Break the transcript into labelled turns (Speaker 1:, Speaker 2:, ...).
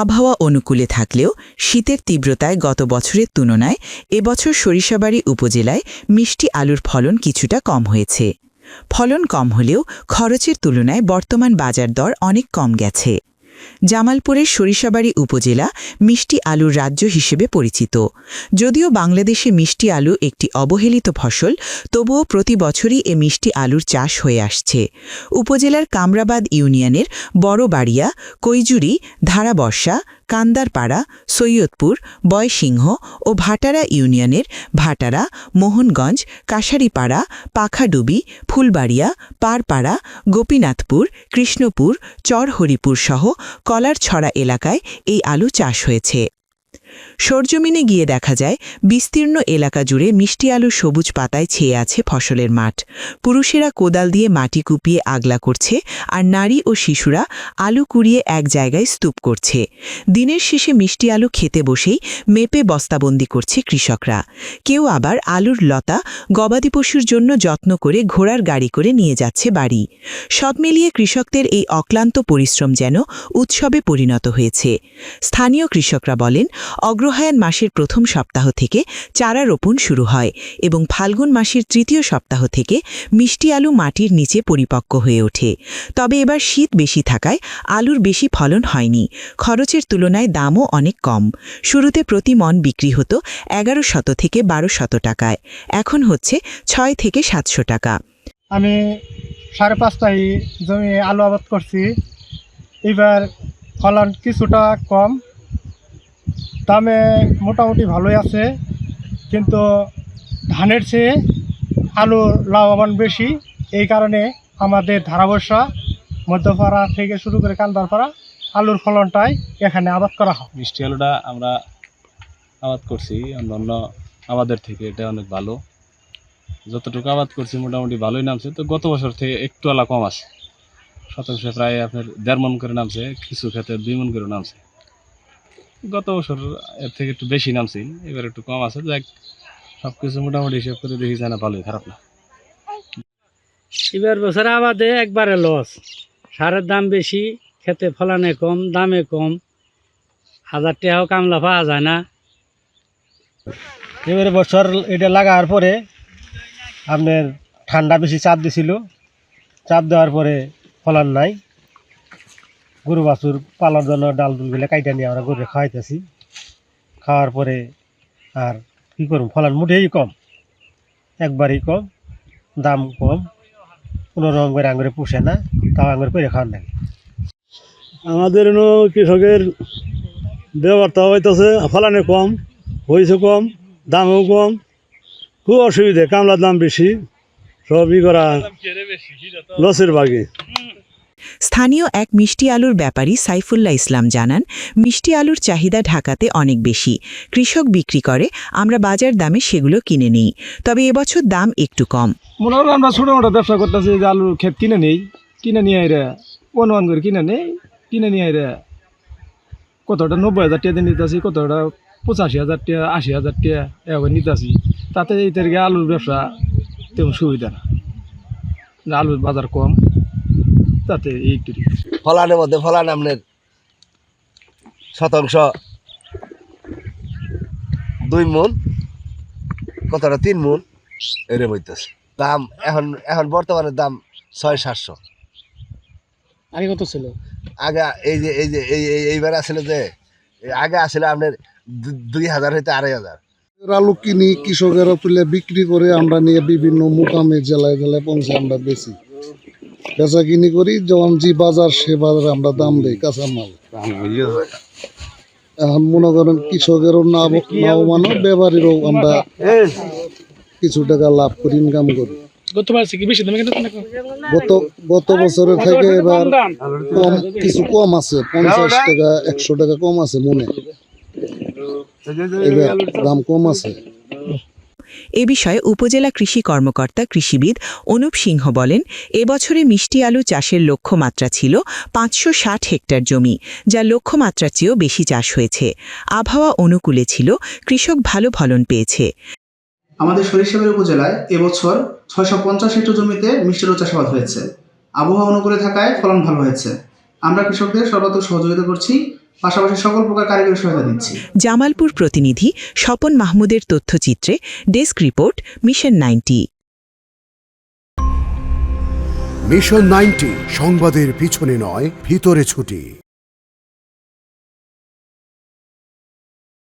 Speaker 1: আবহাওয়া অনুকূলে থাকলেও শীতের তীব্রতায় গত বছরের তুলনায় এবছর সরিষাবাড়ি উপজেলায় মিষ্টি আলুর ফলন কিছুটা কম হয়েছে। ফলন কম হলেও খরচের তুলনায় বর্তমান বাজার দর অনেক কম গেছে। জামালপুরের সরিষাবাড়ি উপজেলা মিষ্টি আলুর রাজ্য হিসেবে পরিচিত। যদিও বাংলাদেশে মিষ্টি আলু একটি অবহেলিত ফসল, তবুও প্রতি বছরই এ মিষ্টি আলুর চাষ হয়ে আসছে। উপজেলার কামরাবাদ ইউনিয়নের বড়বাড়িয়া, কৈজুরি, ধারাবর্ষা কান্দারপাড়া, সৈয়দপুর, বয়সিংহ ও ভাটারা ইউনিয়নের ভাটারা, মোহনগঞ্জ, কাশারিপাড়া, পাখাডুবি, ফুলবাড়িয়া, পারপাড়া, গোপীনাথপুর, কৃষ্ণপুর চরহরিপুর সহ কলারছড়া এলাকায় এই আলু চাষ হয়েছে। সরজমিনে গিয়ে দেখা যায়, বিস্তীর্ণ এলাকা জুড়ে মিষ্টি আলু সবুজ পাতায় ছেয়ে আছে ফসলের মাঠ। পুরুষেরা কোদাল দিয়ে মাটি কুপিয়ে আগলা করছে আর নারী ও শিশুরা আলু কুড়িয়ে এক জায়গায় স্তূপ করছে। দিনের শেষে মিষ্টি আলু খেতে বসেই মেপে বস্তাবন্দি করছে কৃষকরা। কেউ আবার আলুর লতা গবাদি পশুর জন্য যত্ন করে ঘোড়ার গাড়ি করে নিয়ে যাচ্ছে বাড়ি। সব মিলিয়ে কৃষকদের এই অক্লান্ত পরিশ্রম যেন উৎসবে পরিণত হয়েছে। স্থানীয় কৃষকরা বলেন অগ্রহায়ণ মাসের প্রথম সপ্তাহ থেকে চারা রোপণ শুরু হয় এবং ফাল্গুন মাসের তৃতীয় সপ্তাহ থেকে মিষ্টি আলু মাটির নিচে পরিপক্ক হয়ে ওঠে। তবে এবার শীত বেশি থাকায় আলুর বেশি ফলন হয়নি। খরচের তুলনায় দামও অনেক কম। শুরুতে প্রতি মন বিক্রি হতো এগারো শত থেকে বারো শত টাকায়। এখন হচ্ছে ছয় থেকে সাতশো টাকা।
Speaker 2: আমি সাড়ে পাঁচটায় জমি আলু আবাদ করছি। এবার ফলন কিছুটা কম। দামে মোটামুটি ভালোই আছে, কিন্তু ধানের চেয়ে আলু লাভবান বেশি। এই কারণে আমাদের ধারাবর্ষা মধ্যপাড়া থেকে শুরু করে কান্দারপাড়া আলুর ফলনটাই এখানে আবাদ করা হয়।
Speaker 3: মিষ্টি আলুটা আমরা আবাদ করছি অন্যান্য আমাদের থেকে এটা অনেক ভালো। যতটুকু আবাদ করছি মোটামুটি ভালোই নামছে, তো গত বছর থেকে একটু আলা কম আছে। শতাংশে প্রায় আপনার দেড় মন করে নামছে, কিছু ক্ষেত্রে দুই মন করে নামছে। গত বছর এর থেকে একটু বেশি নামছি এবার একটু কম আছে যাক সব কিছু মোটামুটি হিসেব করে দেখি যায় না ভালোই খারাপ না।
Speaker 4: এবার বছর আবাদে একবারে লস সারের দাম বেশি খেতে ফলানে কম দামে কম। হাজার টাকাও কামলা পাওয়া যায় না।
Speaker 2: এবারে বছর এটা লাগার পরে আপনার ঠান্ডা বেশি চাপ দিছিল। চাপ দেওয়ার পরে ফলন নাই। গরু বাছুর পালার জন্য ডাল ডুলগুলো কাইটা নিয়ে আমরা গরু খাওয়াইতেছি। খাওয়ার পরে আর কী করুন ফলন মুঠেই কম। একবারই কম দাম কম কোনো রকম করে আঙুরে পুষে না তাও আঙুরে করে খাওয়ার নাই
Speaker 5: আমাদের এনো কৃষকের ব্যবহারটা হইতেছে ফলানে কম হয়েছে কম দামও কম খুব অসুবিধে কামলার দাম বেশি সবই করা লসের বাগে।
Speaker 1: স্থানীয় এক মিষ্টি আলুর ব্যাপারী সাইফুল্লাহ ইসলাম জানান, মিষ্টি আলুর চাহিদা ঢাকাতে অনেক বেশি। কৃষক বিক্রি করে, আমরা বাজার দামে সেগুলো কিনে নিই। তবে এবছর দাম একটু কম।
Speaker 6: মনে হলো আমরা ছোটো মোটো ব্যবসা করতেছি, যে আলুর ক্ষেত কিনে নেই, কিনে নিয়ে এরা অনুমান করে কিনে নেই, কিনে নিয়ে এরা কতটা নব্বই হাজার টাকা দিয়ে নিতেছি, কতটা পঁচাশি হাজার টাকা, আশি হাজার টাকা এভাবে নিতেছি। তাতে এই তারিখে আলুর ব্যবসা তেমন সুবিধা না। আলুর বাজার কম। তাতে এই একটু
Speaker 7: ফলানের মধ্যে ফলান আপনার শতাংশ। দুই মন কতটা? তিন মন এরে বইতেছে দাম এখন এখন বর্তমানে দাম ছয় সাতশো।
Speaker 4: আগে কত ছিল?
Speaker 7: আগে এই যে এই যে এই এই- এইবার আসলে যে আগে আসলে আপনার দুই হাজার হইতে আড়াই হাজার।
Speaker 8: আলু কিনি কৃষকেরা তুলে বিক্রি করে আমরা নিয়ে বিভিন্ন মোকামে জেলায় জেলায় পৌঁছে আমরা বেশি বেচা কিনি করি যেমন যে বাজার সে বাজারে আমরা দাম দিই কাঁচামাল এখন মনে করেন কৃষকেরও হয়, ব্যাপারীরও আমরা কিছু টাকা লাভ করি ইনকাম করি। গত গত বছরের থেকে এবার কম কিছু কম আছে পঞ্চাশ টাকা একশো টাকা কম আছে মনে। এবার দাম কম আছে।
Speaker 1: এ বিষয়ে উপজেলা কৃষি কর্মকর্তা কৃষিবিদ অনুপ সিংহ বলেন এবছরে মিষ্টি আলু চাষের লক্ষ্যমাত্রা ছিল পাঁচশো ষাট হেক্টর জমি যা লক্ষ্যমাত্রার চেয়েও বেশি চাষ হয়েছে। আবহাওয়া অনুকূলে ছিল, কৃষক ভালো ফলন পেয়েছে।
Speaker 9: আমাদের সরিষাবাড়ি উপজেলায় এবছর ছয়শো পঞ্চাশ হেক্টর জমিতে মিষ্টি আলু চাষাবাদ হয়েছে। আবহাওয়া অনুকূলে থাকায় ফলন ভালো হয়েছে। আমরা কৃষকদের সর্বাত্মক সহযোগিতা করছি। পাশাপাশি সকল প্রকার কারিগরি সহায়তা দিচ্ছি।
Speaker 1: জামালপুর প্রতিনিধি স্বপন মাহমুদের তথ্যচিত্রে desk report mission ninety.
Speaker 10: Mission ninety সংবাদের পিছনে নয় ভিতরে ছুটি।